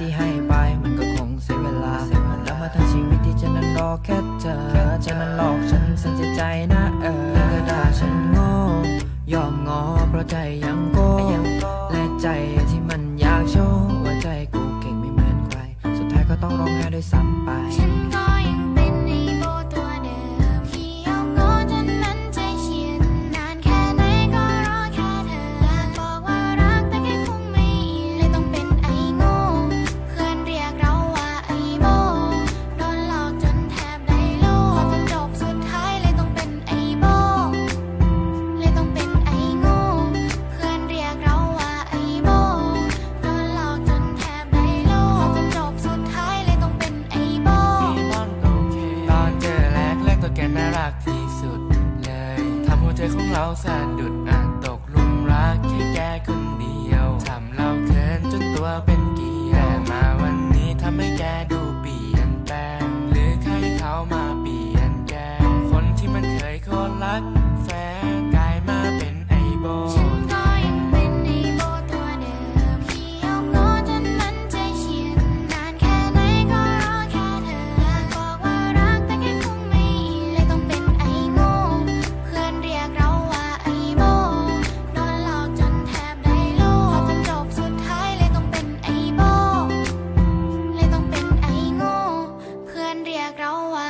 ที่ให้ไปมันก็คงเสียเวลาแล้วมาทั้งชีวิตที่ฉันนั้นรอแค่เธอฉันมันหลอกฉันเสีจใจนะเออก็ด่าฉันโง่ยอมงอเพราะใจยังโก้และใจที่มันอยากโชว์ว่าใจกูเก่งไม่เหมือนใคร สุดท้ายก็ต้องร้องไห้ด้วยซ้ำไป ของเราสะดุดอาจตกลุมรักแค่แกคนเดียว pra onde